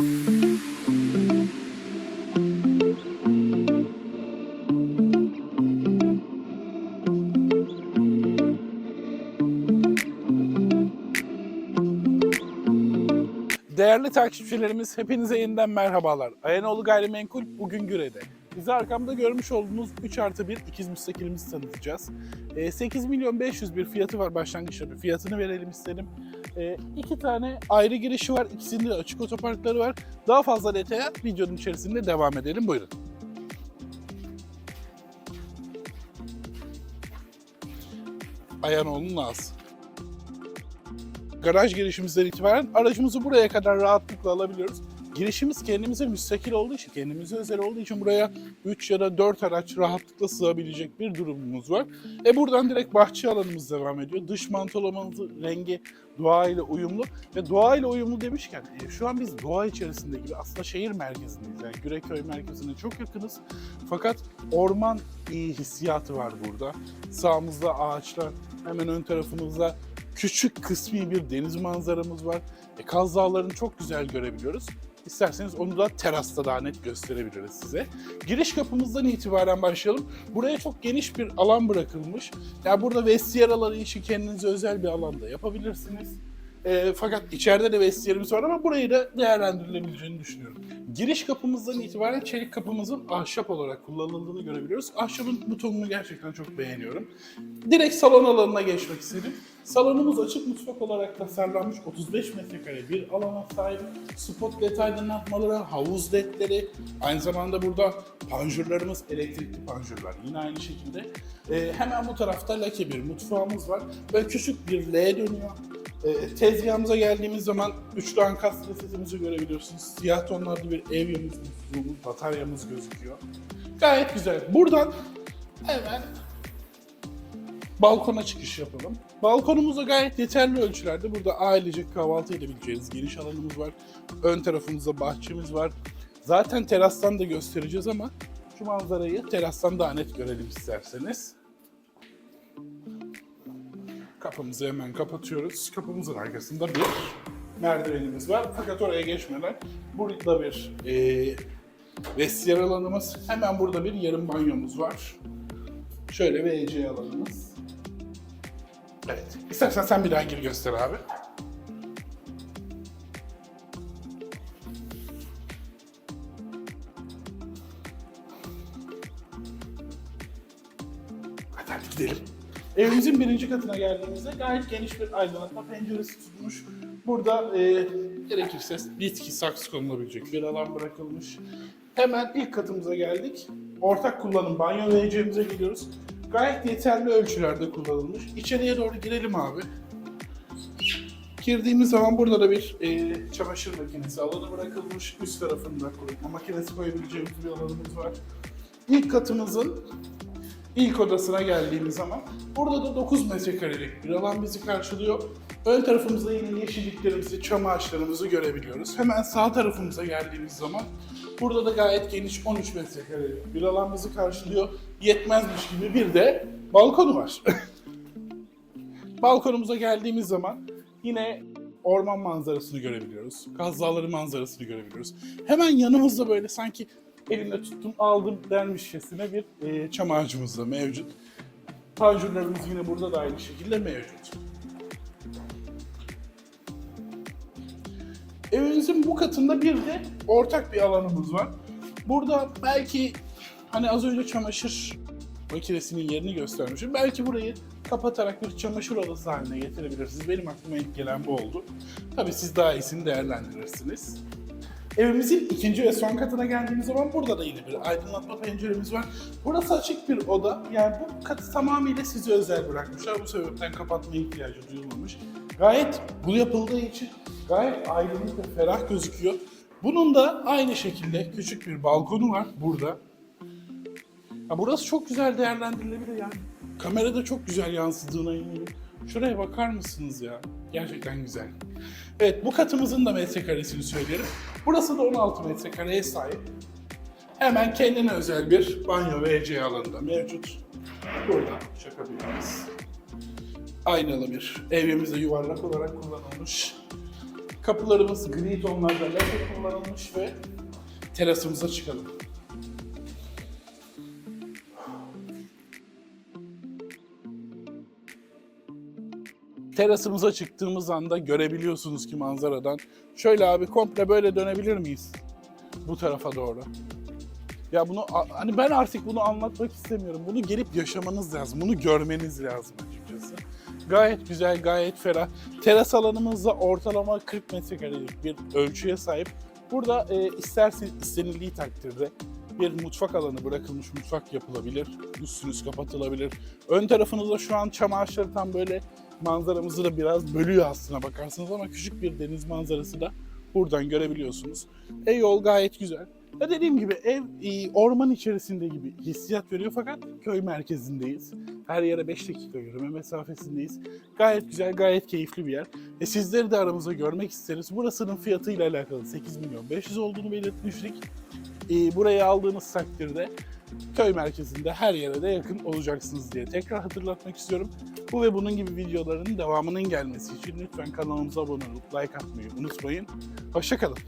Değerli takipçilerimiz hepinize yeniden merhabalar. Ayanoğlu Gayrimenkul bugün Güre'de. Bizi arkamda görmüş olduğunuz 3 artı 1 ikiz müstakilimizi tanıtacağız. Ee, 8 milyon 500 bir fiyatı var başlangıçta bir fiyatını verelim istedim. Ee, iki tane ayrı girişi var, ikisinde de açık otoparkları var. Daha fazla detaya videonun içerisinde devam edelim. Buyurun. Ayanoğlu'nun Naz. Garaj girişimizden itibaren aracımızı buraya kadar rahatlıkla alabiliyoruz. Girişimiz kendimize müstakil olduğu için, kendimize özel olduğu için buraya 3 ya da 4 araç rahatlıkla sığabilecek bir durumumuz var. E buradan direkt bahçe alanımız devam ediyor. Dış mantolamanın rengi doğayla uyumlu ve doğayla uyumlu demişken e, şu an biz doğa içerisinde gibi aslında şehir merkezindeyiz. Yani Güreköy merkezine çok yakınız. Fakat orman iyi hissiyatı var burada. Sağımızda ağaçlar, hemen ön tarafımızda küçük kısmi bir deniz manzaramız var. E, Kaz Dağları'nı çok güzel görebiliyoruz. İsterseniz onu da terasta daha net gösterebiliriz size. Giriş kapımızdan itibaren başlayalım. Buraya çok geniş bir alan bırakılmış. Yani burada vestiyer alanı için kendinize özel bir alanda yapabilirsiniz. E, fakat içeride de vestiyerimiz var ama burayı da değerlendirilebileceğini düşünüyorum. Giriş kapımızdan itibaren çelik kapımızın ahşap olarak kullanıldığını görebiliyoruz. Ahşabın bu tonunu gerçekten çok beğeniyorum. Direkt salon alanına geçmek istedim. Salonumuz açık mutfak olarak tasarlanmış 35 metrekare bir alana sahip. Spot led aydınlatmaları, havuz ledleri, aynı zamanda burada panjurlarımız elektrikli panjurlar yine aynı şekilde. Ee, hemen bu tarafta lake bir mutfağımız var. Böyle küçük bir L dönüyor. Ee, tezgahımıza geldiğimiz zaman üçlü ankastre setimizi görebiliyorsunuz. Siyah tonlarda bir musluğumuz, bataryamız gözüküyor. Gayet güzel. Buradan hemen balkona çıkış yapalım. Balkonumuzda gayet yeterli ölçülerde. Burada ailecek kahvaltı edebileceğiniz geniş alanımız var. Ön tarafımızda bahçemiz var. Zaten terastan da göstereceğiz ama şu manzarayı terastan daha net görelim isterseniz. Kapımızı hemen kapatıyoruz. Kapımızın arkasında bir merdivenimiz var. Fakat oraya geçmeden burada bir e, vestiyer alanımız. Hemen burada bir yarım banyomuz var. Şöyle bir WC alanımız. Evet. İstersen sen bir daha gir göster abi. Hadi hadi gidelim. Evimizin birinci katına geldiğimizde gayet geniş bir aydınlatma penceresi tutulmuş. Burada e, gerekirse bitki saksı konulabilecek bir alan bırakılmış. Hemen ilk katımıza geldik. Ortak kullanım banyo ve WC'mize gidiyoruz. Gayet yeterli ölçülerde kullanılmış. İçeriye doğru girelim abi. Girdiğimiz zaman burada da bir e, çamaşır makinesi alanı bırakılmış. Üst tarafında kurutma makinesi koyabileceğimiz bir alanımız var. İlk katımızın ilk odasına geldiğimiz zaman burada da 9 metrekarelik bir alan bizi karşılıyor. Ön tarafımızda yine yeşilliklerimizi, çam ağaçlarımızı görebiliyoruz. Hemen sağ tarafımıza geldiğimiz zaman burada da gayet geniş 13 metrekarelik bir alan bizi karşılıyor. Yetmezmiş gibi bir de balkonu var. Balkonumuza geldiğimiz zaman yine orman manzarasını görebiliyoruz. Kaz Dağları manzarasını görebiliyoruz. Hemen yanımızda böyle sanki elimde tuttum aldım dermişçesine bir e, çam ağacımız da mevcut. Panjurlarımız yine burada da aynı şekilde mevcut. Bu katında bir de ortak bir alanımız var. Burada belki hani az önce çamaşır makinesinin yerini göstermişim. Belki burayı kapatarak bir çamaşır odası haline getirebilirsiniz. Benim aklıma ilk gelen bu oldu. Tabii siz daha iyisini değerlendirirsiniz. Evimizin ikinci ve son katına geldiğimiz zaman burada da yine bir aydınlatma penceremiz var. Burası açık bir oda. Yani bu katı tamamıyla size özel bırakmışlar. Bu sebepten kapatma ihtiyacı duyulmamış. Gayet bu yapıldığı için gayet aydınlık ve ferah gözüküyor. Bunun da aynı şekilde küçük bir balkonu var burada. Ya burası çok güzel değerlendirilebilir yani. Kamerada çok güzel yansıdığına eminim. Şuraya bakar mısınız ya? Gerçekten güzel. Evet bu katımızın da metrekaresini söyleyelim. Burası da 16 metrekareye sahip. Hemen kendine özel bir banyo ve WC alanında mevcut. Burada çakabiliriz. Aynalı bir evimizde yuvarlak olarak kullanılmış. Kapılarımız gri tonlarda lake kullanılmış ve terasımıza çıkalım. Terasımıza çıktığımız anda görebiliyorsunuz ki manzaradan. Şöyle abi komple böyle dönebilir miyiz? Bu tarafa doğru. Ya bunu hani ben artık bunu anlatmak istemiyorum. Bunu gelip yaşamanız lazım. Bunu görmeniz lazım açıkçası. Gayet güzel, gayet ferah. Teras alanımızda ortalama 40 metrekarelik bir ölçüye sahip. Burada e, isterseniz istenildiği takdirde bir mutfak alanı bırakılmış mutfak yapılabilir. Üstünüz kapatılabilir. Ön tarafınızda şu an çam ağaçları tam böyle manzaramızı da biraz bölüyor aslına bakarsınız ama küçük bir deniz manzarası da buradan görebiliyorsunuz. E yol gayet güzel. Ya dediğim gibi ev e, orman içerisinde gibi hissiyat veriyor fakat köy merkezindeyiz. Her yere 5 dakika yürüme mesafesindeyiz. Gayet güzel, gayet keyifli bir yer. E sizleri de aramızda görmek isteriz. Burasının fiyatıyla alakalı 8 milyon 500 olduğunu belirtmiştik. E, burayı aldığınız takdirde köy merkezinde her yere de yakın olacaksınız diye tekrar hatırlatmak istiyorum. Bu ve bunun gibi videoların devamının gelmesi için lütfen kanalımıza abone olup like atmayı unutmayın. Hoşçakalın.